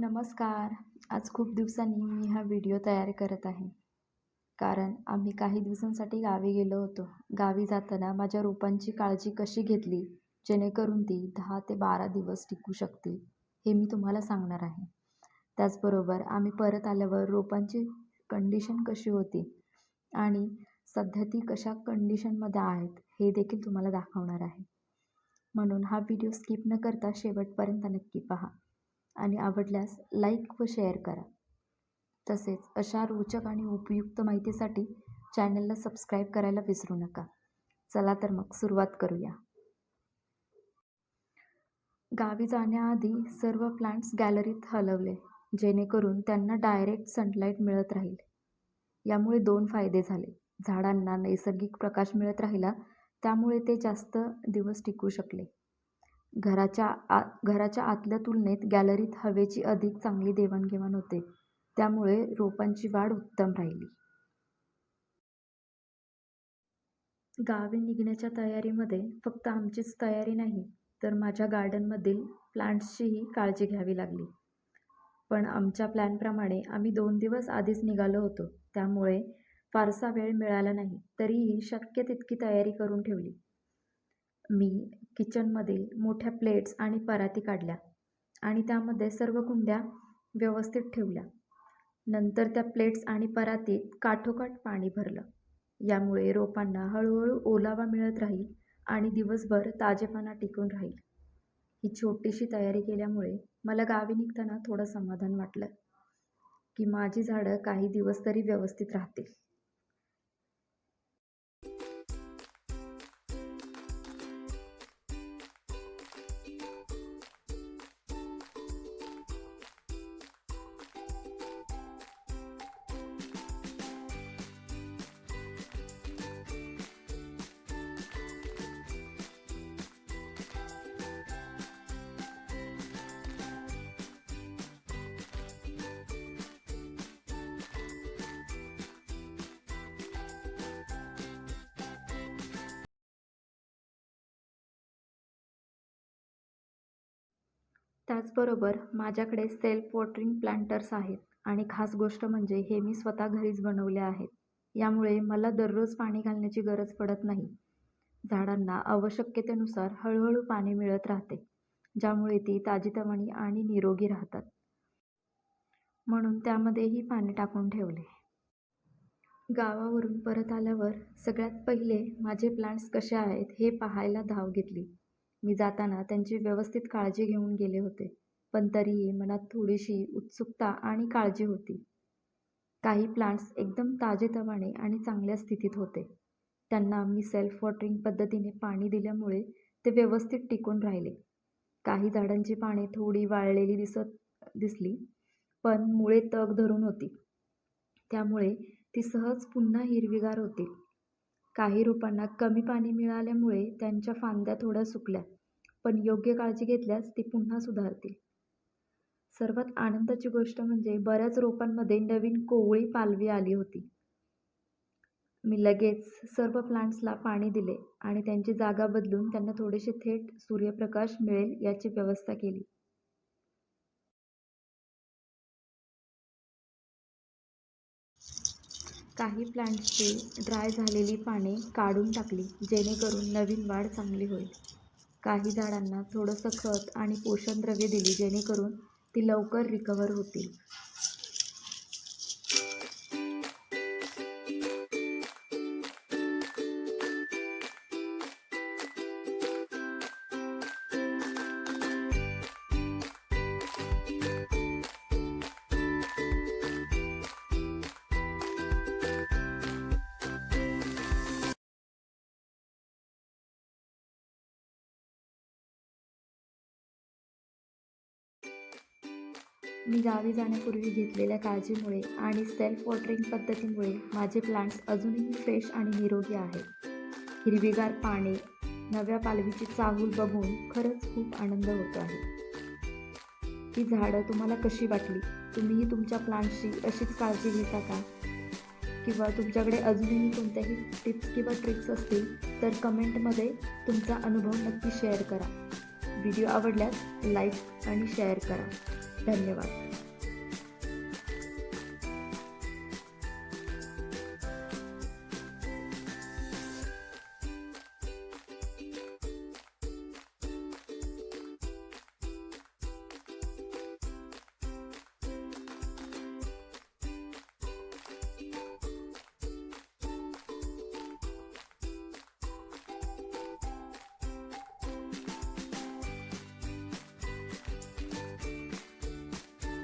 नमस्कार. आज खूप दिवसांनी मी हा व्हिडिओ तयार करत आहे. कारण आम्ही काही दिवसांसाठी गावी गेलो होतो. गावी जाताना माझ्या रोपांची काळजी कशी घेतली? जेणेकरून ती दहा ते बारा दिवस टिकू शकतील हे मी तुम्हाला सांगणार आहे. त्याचबरोबर आम्ही परत आल्यावर रोपांची कंडिशन कशी होती? आणि सध्या ती कशा कंडिशनमध्ये आहेत हे देखील तुम्हाला दाखवणार आहे. म्हणून हा व्हिडिओ स्किप न करता शेवटपर्यंत नक्की पहा. आणि आवडल्यास लाईक व शेअर करा. तसेच अशा रोचक आणि उपयुक्त माहितीसाठी चॅनलला सबस्क्राईब करायला विसरू नका. चला तर मग सुरुवात करूया. गावी जाण्याआधी सर्व प्लांट्स गॅलरीत हलवले जेणेकरून त्यांना डायरेक्ट सनलाईट मिळत राहील. यामुळे दोन फायदे झाले. झाडांना नैसर्गिक प्रकाश मिळत राहिला त्यामुळे ते जास्त दिवस टिकू शकले. घराच्या आ घराच्या आतल्या तुलनेत गॅलरीत हवेची अधिक चांगली देवाणघेवाण होते. त्यामुळे रोपांची वाढ उत्तम राहिली. गावी निघण्याच्या तयारीमध्ये फक्त आमचीच तयारी नाही तर माझ्या गार्डनमधील प्लांट्सचीही काळजी घ्यावी लागली. पण आमच्या प्लॅनप्रमाणे आम्ही दोन दिवस आधीच निघालो होतो त्यामुळे फारसा वेळ मिळाला नाही तरीही शक्य तितकी तयारी करून ठेवली. मी किचनमधील मोठ्या प्लेट्स आणि पराती काढल्या आणि त्यामध्ये सर्व कुंड्या व्यवस्थित ठेवल्या. नंतर त्या प्लेट्स आणि परातीत काठोकाठ पाणी भरलं. यामुळे रोपांना हळूहळू ओलावा मिळत राहील आणि दिवसभर ताजेपणा टिकून राहील. ही छोटीशी तयारी केल्यामुळे मला गावी निघताना थोडं समाधान वाटलं की माझी झाडं काही दिवस तरी व्यवस्थित राहतील. त्याचबरोबर माझ्याकडे सेल्फ वॉटरिंग प्लांटर्स आहेत आणि खास गोष्ट म्हणजे हे मी स्वतः घरीच बनवले आहेत. यामुळे मला दररोज पाणी घालण्याची गरज पडत नाही. झाडांना आवश्यकतेनुसार हळूहळू पाणी मिळत राहते ज्यामुळे ती ताजीतवाणी आणि निरोगी राहतात. म्हणून त्यामध्येही पाणी टाकून ठेवले. गावावरून परत आल्यावर सगळ्यात पहिले माझे प्लांट्स कसे आहेत हे पाहायला धाव घेतली. मी जाताना त्यांची व्यवस्थित काळजी घेऊन गेले होते पण तरीही मनात थोडीशी उत्सुकता आणि काळजी होती. काही प्लांट्स एकदम ताजेतवाने आणि चांगल्या स्थितीत होते. त्यांना मी सेल्फ वॉटरिंग पद्धतीने पाणी दिल्यामुळे ते व्यवस्थित टिकून राहिले. काही झाडांची पाने थोडी वाळलेली दिसत दिसली पण मुळे तग धरून होती. त्यामुळे ती सहज पुन्हा हिरवीगार होतील काही रोपांना कमी पाणी मिळाल्यामुळे त्यांच्या फांद्या थोड्या सुकल्या पण योग्य काळजी घेतल्यास ती पुन्हा सुधारतील. सर्वात आनंदाची गोष्ट म्हणजे बऱ्याच रोपांमध्ये नवीन कोवळी पालवी आली होती. मी लगेच सर्व प्लांट्सला पाणी दिले आणि त्यांची जागा बदलून त्यांना थोडेसे थेट सूर्यप्रकाश मिळेल याची व्यवस्था केली. काही प्लांट्सची ड्राय झालेली पाने काढून टाकली जेणेकरून नवीन वाढ चांगली होईल. काही झाडांना थोडंसं खत आणि पोषणद्रव्ये दिली जेणेकरून ती लवकर रिकवर होतील. मी गावी जाण्यापूर्वी घेतलेल्या काळजीमुळे आणि सेल्फ वॉटरिंग पद्धतीमुळे माझे प्लांट्स अजूनही फ्रेश आणि निरोगी आहेत. हिरवीगार पाने नव्या पालवीची चाहूल बघून खरंच खूप आनंद होतो आहे. ही झाडं तुम्हाला कशी वाटली? तुम्हीही तुमच्या प्लांट्सची अशीच काळजी घेता का? किंवा तुमच्याकडे अजूनही कोणत्याही टिप्स किंवा ट्रिक्स असतील तर कमेंटमध्ये तुमचा अनुभव नक्की शेअर करा. व्हिडिओ आवडल्यास लाईक आणि शेअर करा. धन्यवाद.